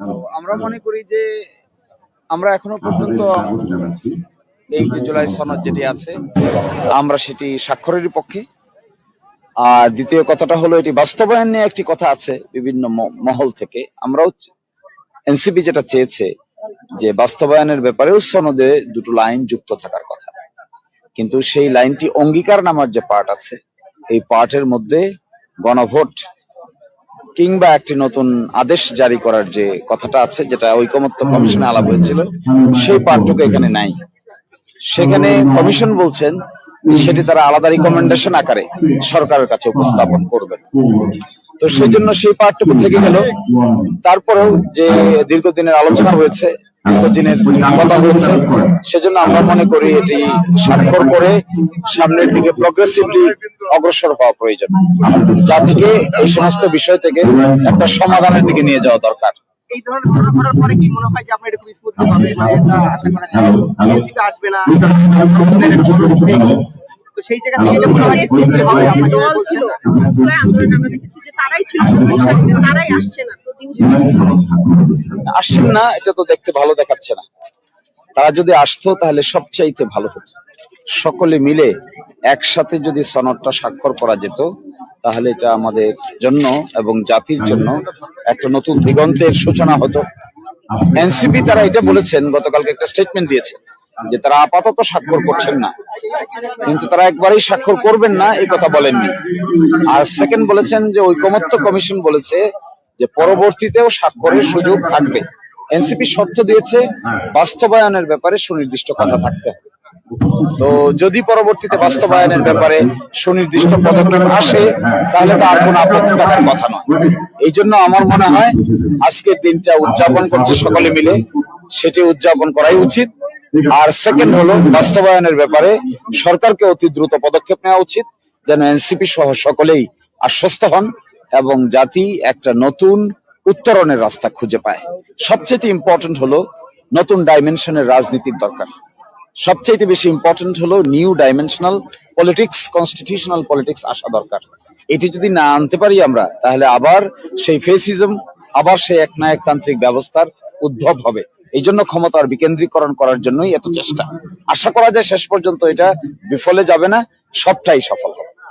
তো আমরা মনে করি যে আমরা এখনও পর্যন্ত এই যে জুলাই সনদ যেটি আছে আমরা সেটি স্বাক্ষরের পক্ষে। আর দ্বিতীয় কথাটা হলো এটি বাস্তবায়ন নিয়ে একটি কথা আছে বিভিন্ন মহল থেকে। আমরাও এনসিপি যেটা চেয়েছে যে বাস্তবায়নের ব্যাপারেও সনদে দুটো লাইন যুক্ত থাকার কথা। কিন্তু সেই লাইনটি অঙ্গীকার নামার যে পার্ট আছে এই পার্টের মধ্যে গণভোট কিংবা একটি নতুন আদেশ জারি করার যে কথাটা আছে, যেটা ঐকমত্য কমিশনে আলাপ হয়েছিল, সেই পার্টটুকু এখানে নাই। সেখানে কমিশন বলছেন সেটি তারা আলাদা রিকমেন্ডেশন আকারে সরকারের কাছে উপস্থাপন করবেন তো সেই জন্য সেই পার্টটুকু থেকে গেল। তারপরেও যে দীর্ঘদিনের আলোচনা হয়েছে কথা সেজন্য আমরা মনে করি এটি স্বাক্ষর করে সামনের দিকে প্রগ্রেসিভলি অগ্রসর হওয়া প্রয়োজন। জাতিকে এই সমস্ত বিষয় থেকে একটা সমাধানের দিকে নিয়ে যাওয়া দরকার। এই ধরনের ঘটনা ঘটার পরে কি মনে হয় যে আপনার এটা খুব স্মুথলি হবে মানে এটা আশা করা যায় এনসিপি আসবে না। আপনাদের একটা ভোট হচ্ছে। তো সেই জায়গা থেকে এটা মনে হয় স্মুথলি হবে? যে দল ছিল জুলাই আমরা দেখেছি যে তারাই ছিল তারাই আসছে না। আসছেন না এটা তো দেখতে ভালো দেখাচ্ছে না। তারা যদি আসতো তাহলে সবচাইতে ভালো হতো। সকলে মিলে একসাথে যদি সনদটা স্বাক্ষর করা যেত তাহলে এটা আমাদের জন্য এবং জাতির জন্য একটা নতুন দিগন্তের সূচনা হতো। এনসিপি তারা এটা বলেছেন গতকালকে একটা স্টেটমেন্ট দিয়েছে যে তারা আপাতত স্বাক্ষর করছেন না। কিন্তু তারা একবারেই স্বাক্ষর করবেন না এই কথা বলেননি। আর সেকেন্ড বলেছেন যে ঐকমত্য কমিশন বলেছে যে পরবর্তীতেও স্বাক্ষরের সুযোগ থাকবে। এনসিপি শর্ত দিয়েছে, বাস্তবায়নের ব্যাপারে সুনির্দিষ্ট কথা থাকতে হবে। তো যদি পরবর্তীতে বাস্তবায়নের ব্যাপারে সুনির্দিষ্ট পদক্ষেপ আসে, তাহলে তো আর কোনো আপত্তি থাকার কথা নয়। এই জন্য আমার মনে হয়, আজকের দিনটা উদযাপন করছে সকলে মিলে, সেটি উদযাপন করাই উচিত। আর সেকেন্ড হলো, বাস্তবায়নের ব্যাপারে সরকারকে অতি দ্রুত পদক্ষেপ নেওয়া উচিত, যেন এনসিপি সহ সকলেই আশ্বস্ত হন। এবং জাতি একটা নতুন উত্তরণের রাস্তা খুঁজে পায়। সবচেয়ে ইম্পর্টেন্ট হলো নতুন ডাইমেনশনের রাজনীতির দরকার। সবচাইতে বেশি ইম্পর্টেন্ট হলো new dimensional politics constitutional politics আসা দরকার। এটি যদি না আনতে পারি আমরা, তাহলে আবার সেই ফেসিজম আবার সেই একনায়কতান্ত্রিক ব্যবস্থার উদ্ভব হবে। এই জন্য ক্ষমতার বিকেন্দ্রীকরণ করার জন্যই এত চেষ্টা। আশা করা যায় শেষ পর্যন্ত এটা বিফলে যাবে না, সবটাই সফল